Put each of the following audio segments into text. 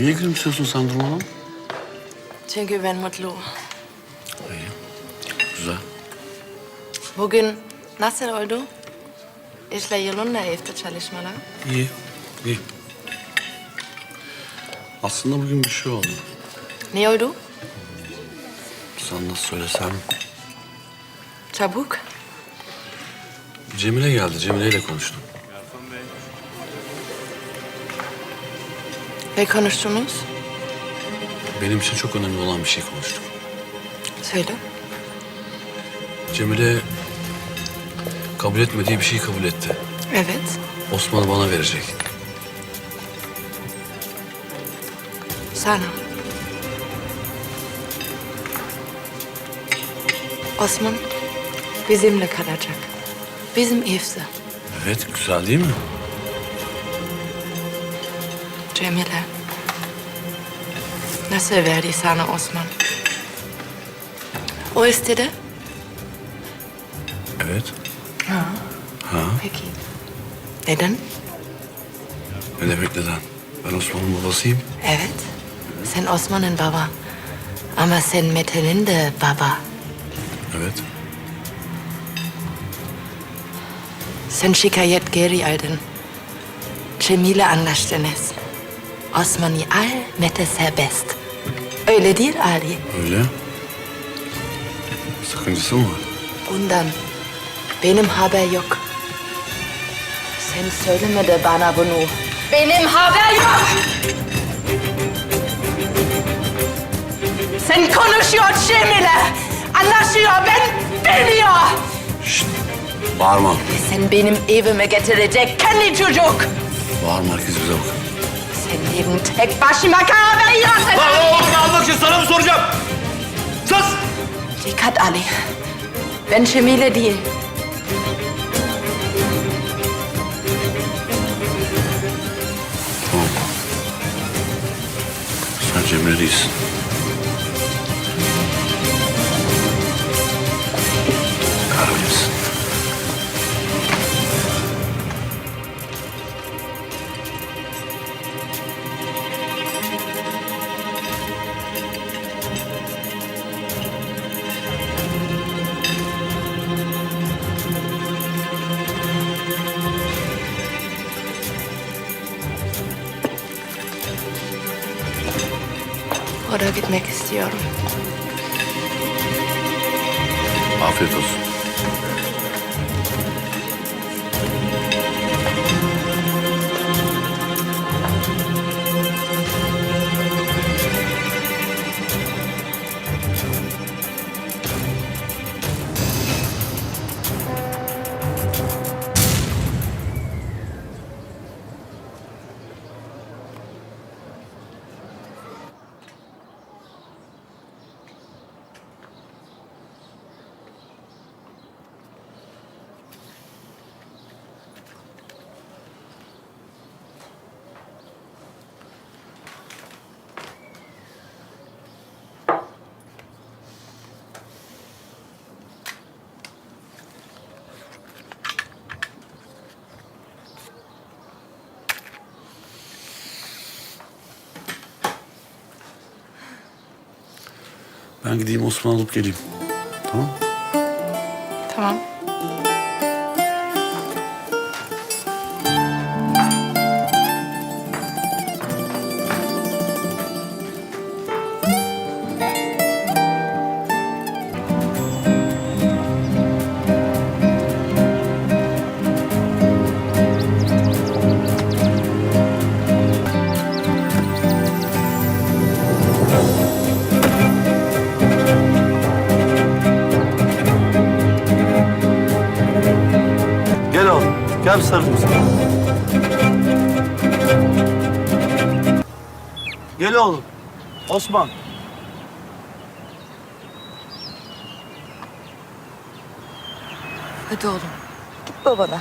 Niye gülümsüyorsun sen durmadan? Çünkü ben mutluyum. İyi. Güzel. Bugün nasıl oldu? İşle yolunda evde çalışmalar. İyi. İyi. Aslında bugün bir şey oldu. Ne oldu? Sana nasıl söylesem. Çabuk. Cemile geldi. Cemile ile konuştum. Ne konuştunuz? Benim için çok önemli olan bir şey konuştuk. Söyle. Cemile kabul etmediği bir şeyi kabul etti. Evet. Osman'ı bana verecek. Sana. Osman bizimle kalacak. Bizim evde. Evet, güzel değil mi? Cemile. Nasıl verdi sana Osman? O istedi. Evet. Peki. Neden? Ne demek neden? Ben Osman'ın babasıyım. Evet. Sen Osman'ın baba. Ama sen Mete'nin de baba. Evet. Sen şikayet geri aldın. Cemile anlaştınız. Osman'ı al, Mete serbest. Öyle değil Ali. Öyle. Sakıncası mı var? Bundan benim haber yok. Sen söyleme de bana bunu. Benim haber yok. Sen konuşuyor Cemile. Anlaşıyor ben biliyor. Şşt! Bağırma. Sen benim evime getirecek kendi çocuk. Bağırma herkes bize bak. Senin tek başıma karar veriyorsun. Lan oğlum almak için sana mı soracağım? Sus! Dikkat Ali. Ben Cemile değil. Sen Cemile değilsin. Oraya gitmek istiyorum. Afiyet olsun. Ben gideyim Osman alıp geleyim. Tamam Tamam. Gel bir. Gel oğlum. Osman. Hadi oğlum. Git babana.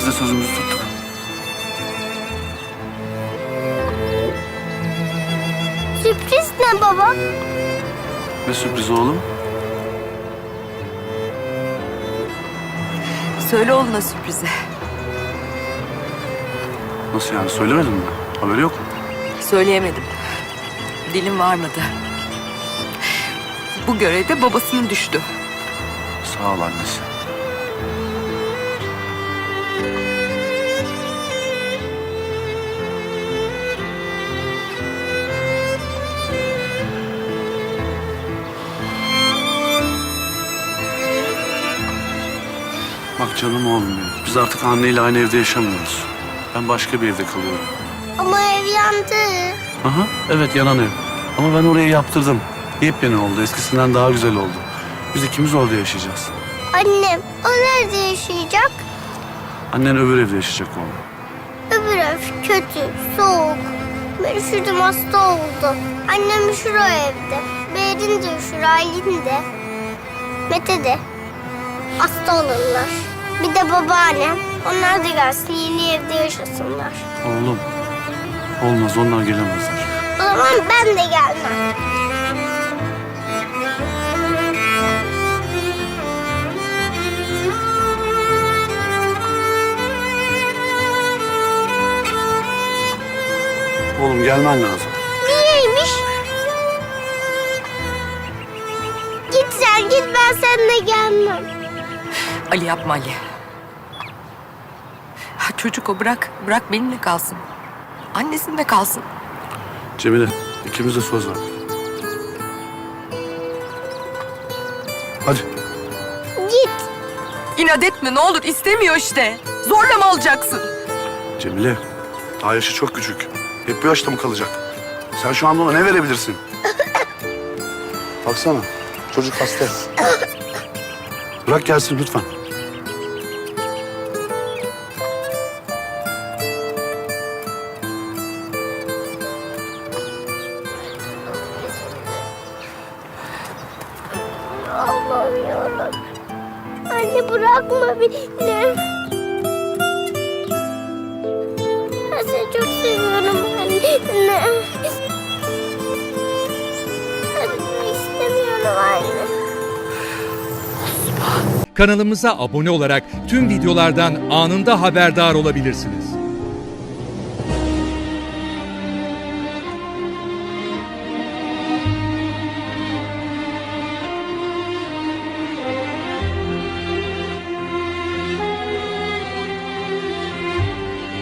İkimiz de sözümüzü tuttuk. Sürpriz ne baba? Ne sürpriz oğlum? Söyle oğluna sürprizi. Nasıl yani söylemedin mi? Haberi yok mu? Söyleyemedim. Dilim varmadı. Bu görevde babasının düştü. Sağ ol annesi. Bak canım oğlum benim. Biz artık anneyle aynı evde yaşamıyoruz. Ben başka bir evde kalıyorum. Ama ev yandı. Aha, evet yanan ev. Ama ben orayı yaptırdım. Yepyeni oldu. Eskisinden daha güzel oldu. Biz ikimiz orada yaşayacağız. Annem o nerede yaşayacak? Annen öbür evde yaşayacak oğlum. Öbür ev kötü, soğuk. Ben üşüdüm hasta oldu. Annem üşür o evde. Berin de üşür, Aylin de. Mete de. Hasta olurlar. Bir de babaannem. Onlar da gelsin yeni evde yaşasınlar. Oğlum. Olmaz onlar gelemezler. O zaman ben de gelmem. Oğlum gelmen lazım. Niyeymiş? Git sen git ben seninle gelmem. Ali yapma Ali. Çocuk o bırak. Bırak benimle kalsın. Annesinde kalsın. Cemile ikimiz de söz verdik. Hadi. Git. İnat etme ne olur istemiyor işte. Zorla mı alacaksın? Cemile. Daha yaşı çok küçük. Hep bu yaşta mı kalacak? Sen şu anda ona ne verebilirsin? Baksana. Çocuk hasta. Bırak gelsin lütfen. Bırakma beni. Ben seni çok seviyorum anne. Kanalımıza abone olarak tüm videolardan anında haberdar olabilirsiniz.